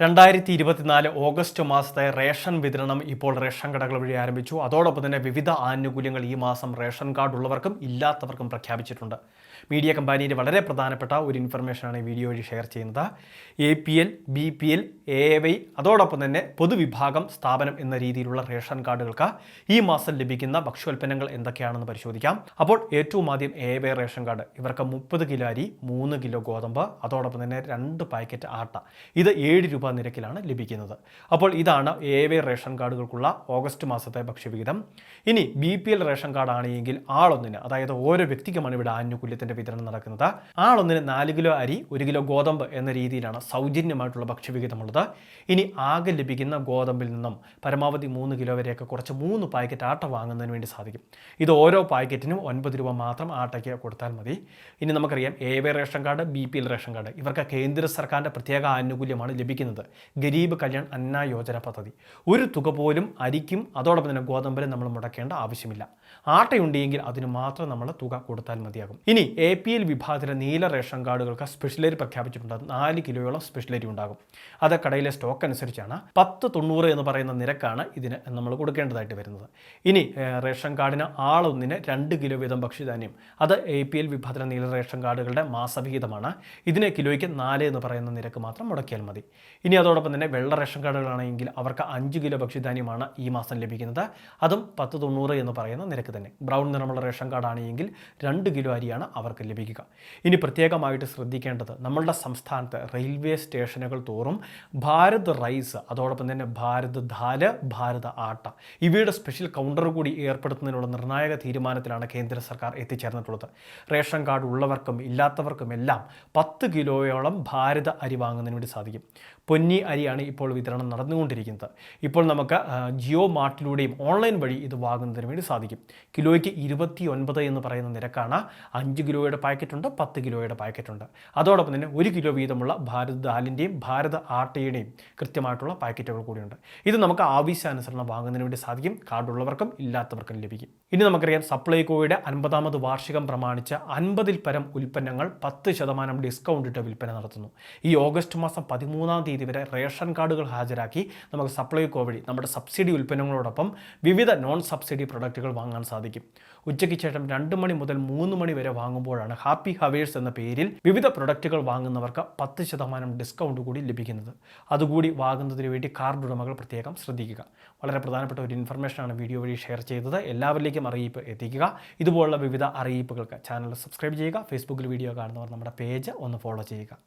രണ്ടായിരത്തി ഇരുപത്തിനാല് ഓഗസ്റ്റ് മാസത്തെ റേഷൻ വിതരണം ഇപ്പോൾ റേഷൻ കടകൾ വഴി ആരംഭിച്ചു. അതോടൊപ്പം തന്നെ വിവിധ ആനുകൂല്യങ്ങൾ ഈ മാസം റേഷൻ കാർഡ് ഉള്ളവർക്കും ഇല്ലാത്തവർക്കും പ്രഖ്യാപിച്ചിട്ടുണ്ട്. മീഡിയ കമ്പാനിയുടെ വളരെ പ്രധാനപ്പെട്ട ഒരു ഇൻഫർമേഷനാണ് ഈ വീഡിയോ വഴി ഷെയർ ചെയ്യുന്നത്. A P L B P L A Y അതോടൊപ്പം തന്നെ പൊതുവിഭാഗം സ്ഥാപനം എന്ന രീതിയിലുള്ള റേഷൻ കാർഡുകൾക്ക് ഈ മാസം ലഭിക്കുന്ന ഭക്ഷ്യോൽപ്പന്നങ്ങൾ എന്തൊക്കെയാണെന്ന് പരിശോധിക്കാം. അപ്പോൾ ഏറ്റവും ആദ്യം എ വൈ റേഷൻ കാർഡ്. ഇവർക്ക് മുപ്പത് കിലോ അരി മൂന്ന് കിലോ ഗോതമ്പ് അതോടൊപ്പം തന്നെ രണ്ട് പാക്കറ്റ് ആട്ട. ഇത് ഏഴ് രൂപ നിരക്കിലാണ് ലഭിക്കുന്നത്. അപ്പോൾ ഇതാണ് എ വൈ റേഷൻ കാർഡുകൾക്കുള്ള ഓഗസ്റ്റ് മാസത്തെ ഭക്ഷ്യവിഹിതം. ഇനി B P L ration card ആണെങ്കിൽ ആളൊന്നിന് അതായത് ഓരോ വ്യക്തിക്കുമാണ് ഇവിടെ ആനുകൂല്യത്തിന്റെ വിതരണം നടക്കുന്നത്. ആളൊന്നിന് നാല് കിലോ അരി ഒരു കിലോ ഗോതമ്പ് എന്ന രീതിയിലാണ് സൗജന്യമായിട്ടുള്ള ഭക്ഷ്യവിഹിതമുള്ളത്. ഇനി ആകെ ലഭിക്കുന്ന ഗോതമ്പിൽ നിന്നും പരമാവധി മൂന്ന് കിലോ വരെയൊക്കെ കുറച്ച് മൂന്ന് പാക്കറ്റ് ആട്ട വാങ്ങുന്നതിന് വേണ്ടി സാധിക്കും. ഇത് ഓരോ പാക്കറ്റിനും ഒൻപത് രൂപ മാത്രം ആട്ടയ്ക്ക് കൊടുത്താൽ മതി. ഇനി നമുക്കറിയാം A Y ration card B P L ration card ഇവർക്ക് കേന്ദ്ര സർക്കാരിന്റെ പ്രത്യേക ആനുകൂല്യമാണ് ലഭിക്കുന്നത്. ഗരീബ് കല്യാൺ അന്ന യോജന പദ്ധതി. ഒരു തുക പോലും അരിക്കും അതോടൊപ്പം തന്നെ ഗോതമ്പിലും നമ്മൾ മുടക്കേണ്ട ആവശ്യമില്ല. ആട്ടയുണ്ടെങ്കിൽ അതിന് മാത്രം നമ്മൾ തുക കൊടുത്താൽ മതിയാകും. ഇനി എ പി എൽ വിഭാഗത്തിലെ നീല റേഷൻ കാർഡുകൾക്ക് സ്പെഷ്യലരി പ്രഖ്യാപിച്ചിട്ടുണ്ട്. നാല് കിലോയോളം സ്പെഷ്യലരി ഉണ്ടാകും. അത് കടയിലെ സ്റ്റോക്ക് അനുസരിച്ചാണ്. പത്ത് തൊണ്ണൂറ് എന്ന് പറയുന്ന നിരക്കാണ് ഇതിന് നമ്മൾ കൊടുക്കേണ്ടതായിട്ട് വരുന്നത്. ഇനി റേഷൻ കാർഡിന് ആളൊന്നിന് രണ്ട് കിലോ വീതം ഭക്ഷ്യധാന്യം. അത് എ പി എൽ വിഭാഗത്തിലെ നീല റേഷൻ കാർഡുകളുടെ മാസവിഹിതമാണ്. ഇതിന് കിലോയ്ക്ക് നാല് എന്ന് പറയുന്ന നിരക്ക് മാത്രം മുടക്കിയാൽ മതി. ഇനി അതോടൊപ്പം തന്നെ വെള്ള റേഷൻ കാർഡുകളാണെങ്കിൽ അവർക്ക് അഞ്ച് കിലോ ഭക്ഷ്യധാന്യമാണ് ഈ മാസം ലഭിക്കുന്നത്. അതും പത്ത് തൊണ്ണൂറ് എന്ന് പറയുന്ന നിരക്ക് തന്നെ. ബ്രൗൺ നിറമുള്ള റേഷൻ കാർഡാണെങ്കിൽ രണ്ട് കിലോ അരിയാണ് അവർക്ക് ലഭിക്കുക. ഇനി പ്രത്യേകമായിട്ട് ശ്രദ്ധിക്കേണ്ടത് നമ്മളുടെ സംസ്ഥാനത്ത് റെയിൽവേ സ്റ്റേഷനുകൾ തോറും ഭാരത് റൈസ് അതോടൊപ്പം തന്നെ ഭാരത് ദാൽ ഭാരത് ആട്ട ഇവയുടെ സ്പെഷ്യൽ കൗണ്ടർ കൂടി ഏർപ്പെടുത്തുന്നതിനുള്ള നിർണായക തീരുമാനത്തിലാണ് കേന്ദ്ര സർക്കാർ എത്തിച്ചേർന്നിട്ടുള്ളത്. റേഷൻ കാർഡ് ഉള്ളവർക്കും ഇല്ലാത്തവർക്കും എല്ലാം പത്ത് കിലോയോളം ഭാരത അരി വാങ്ങുന്നതിന് വേണ്ടി സാധിക്കും. പൊന്നി അരിയാണ് ഇപ്പോൾ വിതരണം നടന്നുകൊണ്ടിരിക്കുന്നത്. ഇപ്പോൾ നമുക്ക് ജിയോ മാർട്ടിലൂടെയും ഓൺലൈൻ വഴി ഇത് വാങ്ങുന്നതിന് വേണ്ടി സാധിക്കും. കിലോയ്ക്ക് ഇരുപത്തി ഒൻപത് എന്ന് പറയുന്ന നിരക്കാണ്. അഞ്ച് കിലോയുടെ പാക്കറ്റുണ്ട് പത്ത് കിലോയുടെ പാക്കറ്റുണ്ട്. അതോടൊപ്പം തന്നെ ഒരു കിലോ വീതമുള്ള ഭാരത് ദാലിന്റെയും ഭാരത് ആട്ടയുടെയും കൃത്യമായിട്ടുള്ള പാക്കറ്റുകൾ കൂടിയുണ്ട്. ഇത് നമുക്ക് ആവശ്യാനുസരണം വാങ്ങുന്നതിന് വേണ്ടി സാധിക്കും. കാർഡുള്ളവർക്കും ഇല്ലാത്തവർക്കും ലഭിക്കും. ഇനി നമുക്കറിയാം സപ്ലൈകോയുടെ അൻപതാമത് വാർഷികം പ്രമാണിച്ച അൻപതിൽ പരം ഉൽപ്പന്നങ്ങൾ പത്ത് ശതമാനം ഡിസ്കൗണ്ട് ഇട്ട് വിൽപ്പന നടത്തുന്നു. ഈ ഓഗസ്റ്റ് മാസം പതിമൂന്നാം തീയതി വരെ റേഷൻ കാർഡുകൾ ഹാജരാക്കി നമുക്ക് സപ്ലൈകോ വഴി നമ്മുടെ സബ്സിഡി ഉൽപ്പന്നങ്ങളോടൊപ്പം വിവിധ നോൺ സബ്സിഡി പ്രൊഡക്റ്റുകൾ വാങ്ങാൻ സാധിക്കും. ഉച്ചയ്ക്ക് ശേഷം രണ്ട് മണി മുതൽ മൂന്ന് മണി വരെ വാങ്ങുമ്പോഴാണ് ഹാപ്പി ഹവേഴ്സ് എന്ന പേരിൽ വിവിധ പ്രൊഡക്റ്റുകൾ വാങ്ങുന്നവർക്ക് പത്ത് ശതമാനം ഡിസ്കൗണ്ട് കൂടി ലഭിക്കുന്നത്. അതുകൂടി വാങ്ങുന്നതിന് വേണ്ടി കാർഡ് ഉടമകൾ പ്രത്യേകം ശ്രദ്ധിക്കുക. വളരെ പ്രധാനപ്പെട്ട ഒരു ഇൻഫർമേഷനാണ് വീഡിയോ വഴി ഷെയർ ചെയ്തത്. എല്ലാവരിലേക്കും അറിയിപ്പ് എത്തിക്കുക. ഇതുപോലുള്ള വിവിധ അറിയിപ്പുകൾക്ക് ചാനൽ സബ്സ്ക്രൈബ് ചെയ്യുക. ഫേസ്ബുക്കിൽ വീഡിയോ കാണുന്നവർ നമ്മുടെ പേജ് ഒന്ന് ഫോളോ ചെയ്യുക.